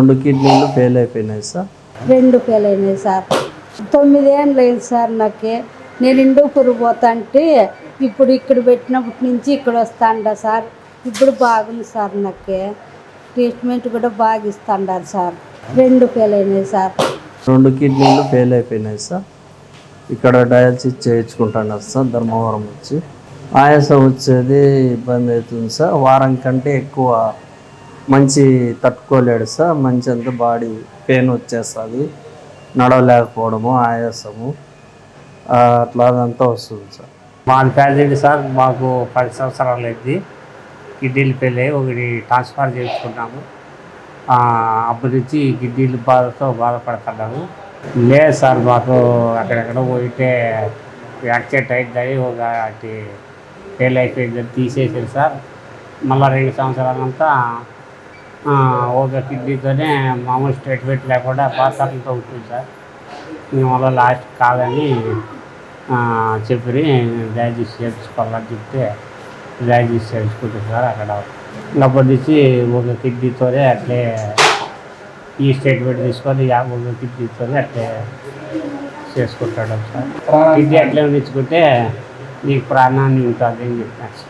రెండు కిడ్నీలు ఫెయిల్ అయిపోయినాయి సార్? రెండు ఫెయిల్ అయినాయి సార్. తొమ్మిదేళ్ళు లేదు సార్ నాకు. నేను ఇండోపూర్ పోతాంటే ఇప్పుడు ఇక్కడ పెట్టినప్పటి నుంచి ఇక్కడ వస్తాండ సార్. ఇప్పుడు బాగుంది సార్ నాకు. ట్రీట్మెంట్ కూడా బాగా ఇస్తాండారు సార్. రెండు ఫెయిల్ అయినాయి సార్. రెండు కిడ్నీలు ఫెయిల్ అయిపోయినాయి సార్. ఇక్కడ డయాలసిస్ చేయించుకుంటున్నారు సార్ ధర్మవరం వచ్చి. ఆయాసం వచ్చేది ఇబ్బంది అవుతుంది సార్. వారం కంటే ఎక్కువ మంచి తట్టుకోలేడు సార్. మంచి అంతా బాడీ పెయిన్ వచ్చేస్తుంది. నడవలేకపోవడము ఆయాసము. అట్లా అదంతా వస్తుంది సార్. మా ఫ్యామిలీ సార్ మాకు పది సంవత్సరాలు అయింది. కిడ్నీలు పెళ్ళి ఒకటి ట్రాన్స్ఫర్ చేసుకున్నాము అప్పటి నుంచి కిడ్నీలు బాధతో బాధపడుతున్నాము. లేదు సార్ మాకు అక్కడెక్కడ పోయితే యాక్సిడెంట్ అయిందని ఒకటి ఫెయిల్ అయిపోయిందని తీసేసారు సార్. మళ్ళీ రెండు సంవత్సరాలంతా ఒక కిడ్నీతోనే మామూలు స్టేట్మెంట్ లేకుండా పాత్రలతో ఉంటుంది సార్. మళ్ళీ లాస్ట్ కాదని చెప్పి డయాలసిస్ చేయించుకోవాలని చెప్తే డయాలసిస్ చేయించుకుంటారు సార్ అక్కడ. అప్పటి నుంచి ఒక కిడ్నీతోనే అట్లే ఈ స్టేట్మెంట్ తీసుకొని ఒక కిడ్నీతోనే అట్లే చేసుకుంటాడు సార్. కిడ్నీ అట్లే ఉంచుకుంటే నీకు ప్రాణాన్ని ఉంటుంది అని చెప్పాను సార్.